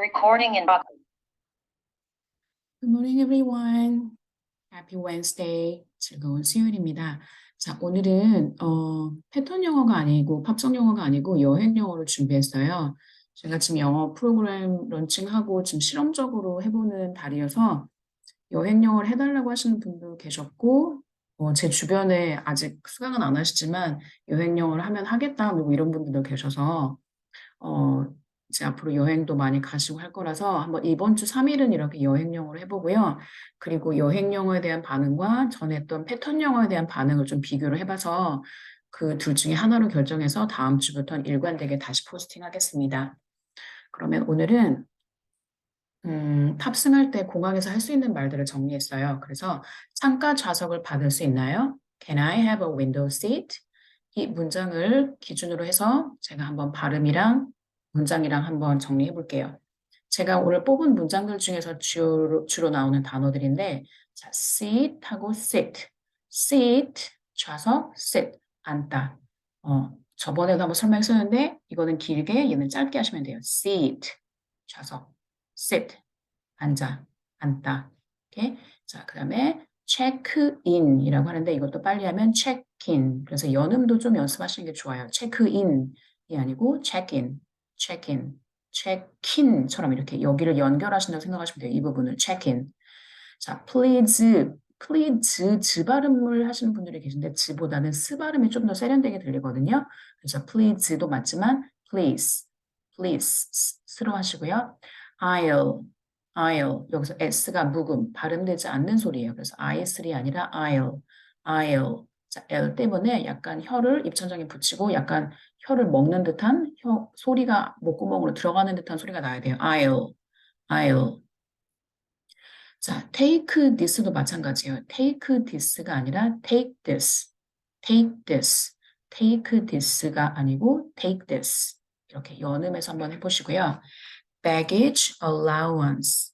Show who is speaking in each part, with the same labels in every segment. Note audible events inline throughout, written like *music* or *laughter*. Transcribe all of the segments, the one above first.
Speaker 1: Recording in progress.
Speaker 2: Good morning, everyone. Happy Wednesday. 즐거운 수요일입니다. 자, 오늘은 어, 패턴 영어가 아니고 팝송 영어가 아니고 여행 영어를 준비했어요. 제가 지금 영어 프로그램 런칭하고 지금 실험적으로 해보는 달이어서 여행 영어를 해달라고 하시는 분도 계셨고 어, 제 주변에 아직 수강은 안 하시지만 여행 영어를 하면 하겠다 뭐 이런 분들도 계셔서 어, 이제 앞으로 여행도 많이 가시고 할 거라서 한번 이번 주 3일은 이렇게 여행 영어를 해보고요. 그리고 여행 영어에 대한 반응과 전에 했던 패턴 영어에 대한 반응을 좀 비교를 해봐서 그 둘 중에 하나로 결정해서 다음 주부터는 일관되게 다시 포스팅 하겠습니다. 그러면 오늘은 음, 탑승할 때 공항에서 할 수 있는 말들을 정리했어요. 그래서 창가 좌석을 받을 수 있나요? Can I have a window seat? 이 문장을 기준으로 해서 제가 한번 발음이랑 문장이랑 한번 정리해 볼게요. 제가 오늘 뽑은 문장들 중에서 주로, 주로 나오는 단어들인데, 자, sit하고 sit. sit, 좌석, sit, 앉다. 어, 저번에도 한번 설명했었는데, 이거는 길게, 얘는 짧게 하시면 돼요. sit, 좌석, sit, 앉아, 앉다. 오케이? 자, 그 다음에 in이라고 하는데, 이것도 빨리 하면 in. 그래서 연음도 좀 연습하시는 게 좋아요. in이 아니고 in. Check-in, check-in처럼 이렇게 여기를 연결하신다고 생각하시면 돼요. 이 부분을 check-in. 자, please, please, 즈 발음을 하시는 분들이 계신데 즈보다는 스 발음이 좀 더 세련되게 들리거든요. 그래서 please도 맞지만 please, please 스로 하시고요. I'll, I'll 여기서 s가 묵음 발음되지 않는 소리예요. 그래서 I3 아니라 I'll, I'll. 때문에 약간 혀를 입천장에 붙이고 약간 혀를 먹는 듯한 혀 소리가 목구멍으로 들어가는 듯한 소리가 나야 돼요. I'll, I'll. 자, take this도 마찬가지예요. take this가 아니라 take this, take this, take this가 아니고 take this. 이렇게 연음해서 한번 해보시고요. baggage allowance.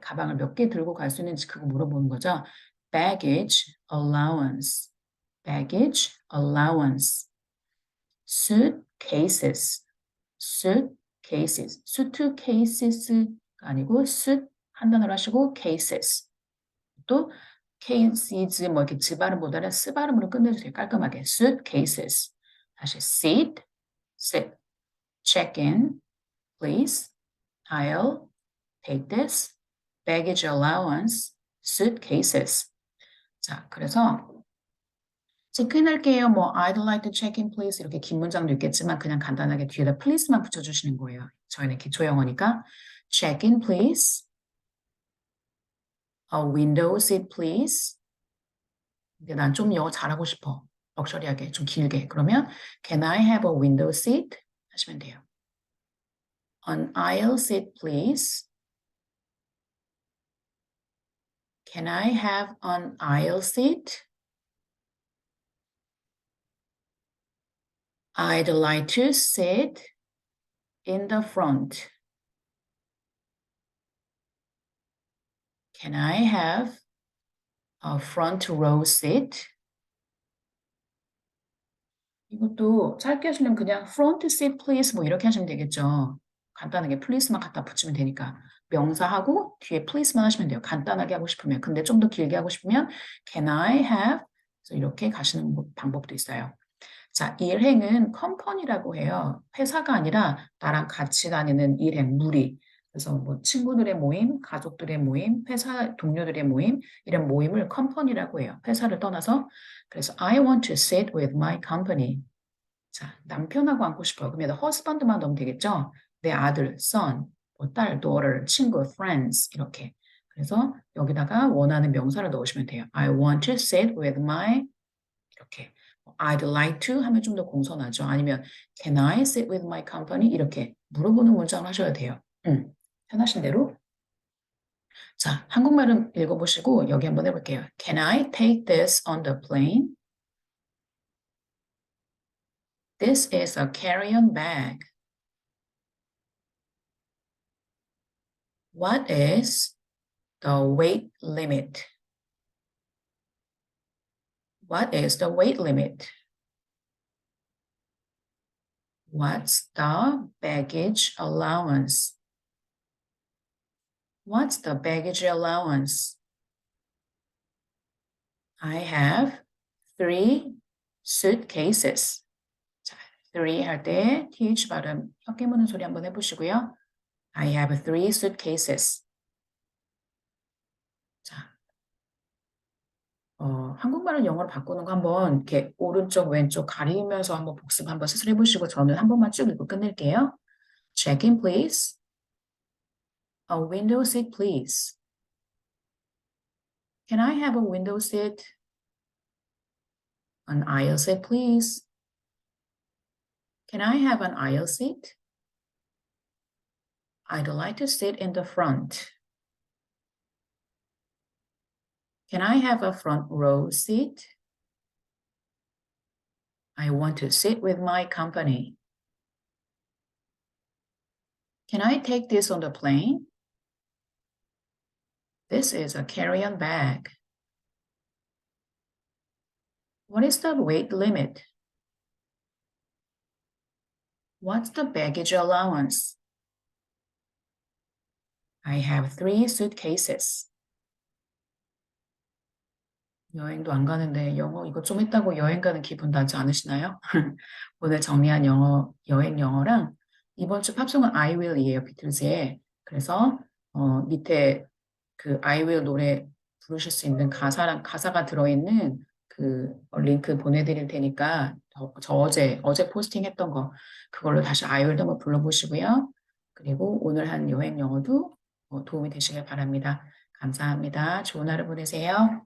Speaker 2: 가방을 몇 개 들고 갈 수 있는지 그거 물어보는 거죠. baggage allowance, baggage allowance. suitcases, suitcases, suitcases가 아니고 suit 한 단어로 하시고 cases. 또 cases 뭐 이렇게 즈 발음보다는 스 발음으로 끝내주세요. 깔끔하게 suitcases. 다시 sit, sit, check in, please, I'll take this, baggage allowance, suitcases. 자, 그래서 체크인할게요. 뭐 I'd like to check in please 이렇게 긴 문장도 있겠지만 그냥 간단하게 뒤에다 please만 붙여주시는 거예요. 저희는 기초 영어니까 check in please. A window seat please. 근데 난 좀 영어 잘하고 싶어. 럭셔리하게 좀 길게. 그러면 Can I have a window seat? 하시면 돼요. An aisle seat please. Can I have an aisle seat? I'd like to sit in the front. Can I have a front row seat? 이것도 짧게 하시려면 그냥 front seat please 뭐 이렇게 하시면 되겠죠. 간단하게 please만 갖다 붙이면 되니까 명사하고 뒤에 please만 하시면 돼요. 간단하게 하고 싶으면. 근데 좀 더 길게 하고 싶으면 can I have 이렇게 가시는 방법도 있어요. 자, 일행은 컴퍼니라고 해요. 회사가 아니라 나랑 같이 다니는 일행, 무리. 그래서 뭐 친구들의 모임, 가족들의 모임, 회사 동료들의 모임, 이런 모임을 컴퍼니라고 해요. 회사를 떠나서. 그래서 I want to sit with my company. 자, 남편하고 앉고 싶어요. 그러면 husband만 넣으면 되겠죠? 내 아들, son, 뭐 딸, daughter, 친구, friends 이렇게. 그래서 여기다가 원하는 명사를 넣으시면 돼요. I want to sit with my 이렇게. I'd like to 하면 좀 더 공손하죠. 아니면 Can I sit with my company? 이렇게 물어보는 문장을 하셔야 돼요. 음, 편하신 대로. 자, 한국말은 읽어보시고 여기 한번 해볼게요. Can I take this on the plane? This is a carry-on bag. What is the weight limit? What is the weight limit? What's the baggage allowance? What's the baggage allowance? I have three suitcases. 자, three 할 때 th 발음 혀 깨무는 소리 한번 해보시고요. I have three suitcases. 어, 한국말을 영어로 바꾸는 거 한번 이렇게 오른쪽 왼쪽 가리면서 한번 복습 한번 스스로 해보시고 저는 한 번만 쭉 읽고 끝낼게요. Check in please. A window seat please. Can I have a window seat? An aisle seat please. Can I have an aisle seat? I'd like to sit in the front. Can I have a front row seat? I want to sit with my company. Can I take this on the plane? This is a carry-on bag. What is the weight limit? What's the baggage allowance? I have three suitcases. 여행도 안 가는데 영어 이거 좀 했다고 여행 가는 기분 나지 않으시나요? *laughs* 오늘 정리한 영어, 여행 영어랑 이번 주 팝송은 I will이에요, 비틀즈의. 그래서 어, 밑에 그 I will 노래 부르실 수 있는 가사랑 가사가 들어있는 그 링크 보내드릴 테니까 저, 저 어제 어제 포스팅했던 거 그걸로 다시 I will도 한번 불러보시고요. 그리고 오늘 한 여행 영어도 어, 도움이 되시길 바랍니다. 감사합니다. 좋은 하루 보내세요.